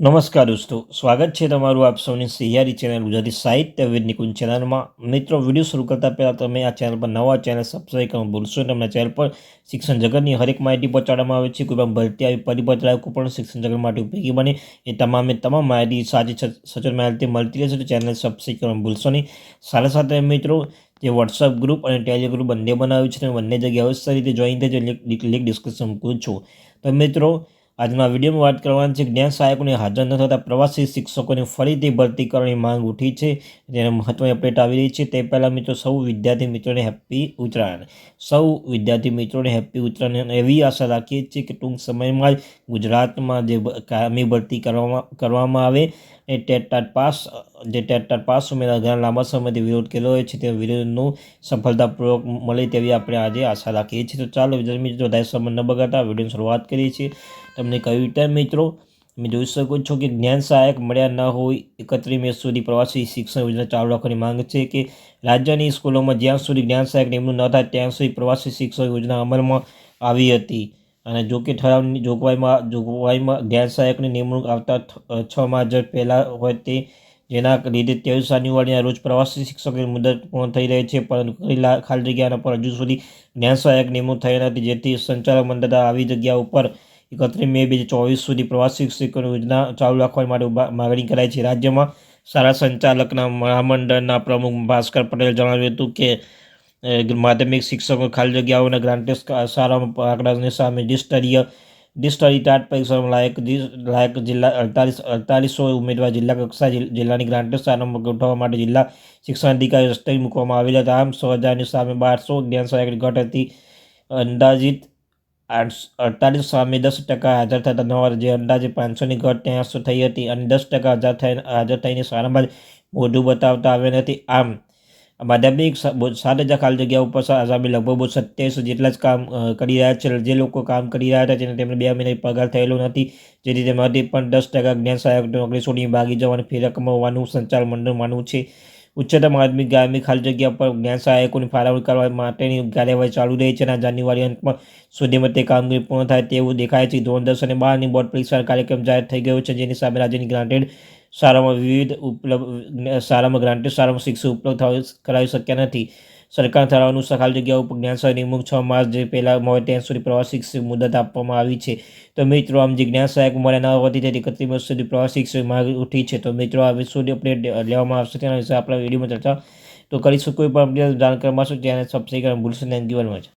નમસ્કાર દોસ્તો, સ્વાગત છે તમારું આપ સૌની સિયારી ચેનલ ગુજરાતી સાહિત્ય વિદ ચેનલમાં. મિત્રો, વીડિયો શરૂ કરતા પહેલાં તમે આ ચેનલ પર નવા ચેનલ સબસ્ક્રાઈબ કરવાનું ભૂલશો તમને ચેનલ પર શિક્ષણ જગતની હરેક માહિતી પહોંચાડવામાં આવે છે. કોઈ પણ ભરતી આવી પરિપત્ર કોઈ પણ શિક્ષણ જગત માટે ઉપયોગી બને, એ તમામે તમામ માહિતી સાચી, સચ- સચોટ માહિતી મળતી રહેશે. તો ચેનલ સબસ્ક્રાઈબ કરવાનું ભૂલશો નહીં. સાથે સાથે મિત્રો, જે વોટ્સઅપ ગ્રુપ અને ટેલિગ્રુપ ગ્રુપ બંને બનાવ્યું છે અને બંને જગ્યાએ અવશ્ય રીતે જોઈન લિંક લિંક ડિસ્કશન મૂકું છું તો મિત્રો આજના વિડીયોમાં વાત કરવાની છે જ્ઞાન સહાયકોને હાજર ન થતા પ્રવાસી શિક્ષકોની ફરીથી ભરતી કરવાની માંગ ઉઠી છે. જેને મહત્વની અપડેટ આવી રહી છે. તે પહેલાં મિત્રો સૌ વિદ્યાર્થી મિત્રોને હેપ્પી ઉત્તરાયણ. સૌ વિદ્યાર્થી મિત્રોને હેપ્પી ઉત્તરાયણ એવી આશા રાખીએ છીએ કે ટૂંક સમયમાં જ ગુજરાતમાં જે કાયમી ભરતી કરવામાં કરવામાં આવે. એ ટેટ ટાટ પાસ, જે ટેટ ટાટ પાસ ઉમેદવાર ઘણા લાંબા સમયથી વિરોધ કર્યો હોય છે, તે વિરોધનું સફળતાપૂર્વક મળે તેવી આપણે આજે આશા રાખીએ છીએ. તો ચાલો, વિદ્યાર્થી મિત્રો, વધારે સમય ન બગાડતા વિડીયોની શરૂઆત કરીએ છીએ. તમને કહ્યું રીતે મિત્રો. તમે જોઈ શકો છો કે જ્ઞાન સહાયક મળ્યા ન હોય, એકત્રીસ મે સુધી પ્રવાસી શિક્ષણ યોજના ચાલુ રાખવાની માંગ છે કે રાજ્યની સ્કૂલોમાં જ્યાં સુધી જ્ઞાન સહાયક નિમણૂક ન થાય, ત્યાં સુધી પ્રવાસી શિક્ષણ યોજના અમલમાં આવી હતી. અને જો કે ઠરાવની જોગવાઈમાં જોગવાઈમાં જ્ઞાન સહાયકની નિમણૂક આવતા છ માસ પહેલાં હોય તે જેના લીધે ત્રેવીસ જાન્યુઆરીના રોજ પ્રવાસી શિક્ષકોની મુદત પૂર્ણ થઈ રહી છે, પરંતુ ખાલી જગ્યાના પર હજુ સુધી જ્ઞાન સહાયક નિમણૂક થઈ નથી, જેથી સંચાલક મંડળ આવી જગ્યા ઉપર એકત્રીસ મે બે હજાર ચોવીસ સુધી પ્રવાસી શિક્ષકોની યોજના ચાલુ રાખવા માટે માગણી કરાઈ છે. રાજ્યમાં શાળા સંચાલકના મહામંડળના પ્રમુખ ભાસ્કર પટેલ જણાવ્યું હતું કે માધ્યમિક શિક્ષકો ખાલી જગ્યાઓના ગ્રાન્ટેસ સારા આંકડાની સામે ડિસ્ટરીય ડિસ્ટરી ટાટ પરીક્ષામાં લાયક લાયક જિલ્લા અડતાલીસ, અડતાલીસો ઉમેદવાર જિલ્લા કક્ષા જિલ્લાની ગ્રાન્ટેસ શાળામાં ગોઠવવા માટે જિલ્લા શિક્ષણ અધિકારી રસ્તે મૂકવામાં આવેલા હતા. આમ, સો હજારની સામે બારસો જ્ઞાન સહાયકની ઘટ હતી. અંદાજિત અડતાલીસ સામે દસ ટકા હાજર થતા નવ જે અંદાજે પાંચસોની ઘટ ત્યાંસો થઈ હતી અને દસ ટકા હાજર થઈ હાજર થઈને સારામાં મોઢું બતાવતા આવ્યા નથી. આમ માધ્યમિક સાત હજાર ખાલી જગ્યા ઉપર સ- લગભગ બહુ સત્યાવીસો જેટલા જ કામ કરી રહ્યા છે. જે લોકો કામ કરી રહ્યા હતા જેને તેમને બે મહિના પગાર થયેલો નથી. જેથી તેમાંથી પણ દસ ટકા જ્ઞાન સહાયક નોકરી છોડીને ભાગી જવાની ફી કમાવવાનું સંચાલન મંડળ માનવું છે. ઉચ્ચતમ માધ્યમિક ગાયમી ખાલી જગ્યા પર જ્ઞાન સહાયકોની ફાળવણી કરવા માટેની કાર્યવાહી ચાલુ રહી છે અને જાન્યુઆરી અંતમાં સુધીમાં તે કામગીરી પૂર્ણ થાય તેવું દેખાય છે. ધોરણ દસ અને બારની બોર્ડ પરીક્ષા કાર્યક્રમ જાહેર થઈ ગયો છે, જેની સામે રાજ્યની ગ્રાન્ટેડ શાળામાં વિવિધ ઉપલબ્ધ શાળામાં ગ્રાન્ટેડ શાળામાં શિક્ષણ ઉપલબ્ધ કરાવી શક્યા નથી. સરકાર ઠરાવ અનુસાર ખાલી જગ્યા ઉપર જ્ઞાન સહાય નિમણૂક છ માસ જે પહેલાં મળે ત્યાં સુધી પ્રવાસ શિક્ષણ મુદત આપવામાં આવી છે. તો મિત્રો, આમ જે જ્ઞાન સહાયક મળ્યા ન હોતી તેથી એકત્રીસ વર્ષ સુધી પ્રવાસ શિક્ષણ માંગ ઉઠી છે. તો મિત્રો, આ સુધી અપડેટ લેવામાં આવશે. તેના વિશે આપણા વિડીયોમાં ચર્ચા તો કરીશું. કોઈ પણ અપડેટ જાણ કરવા માટે ત્યારે સબસ્ક્રાઈબ ભૂલશો નહીં. મચ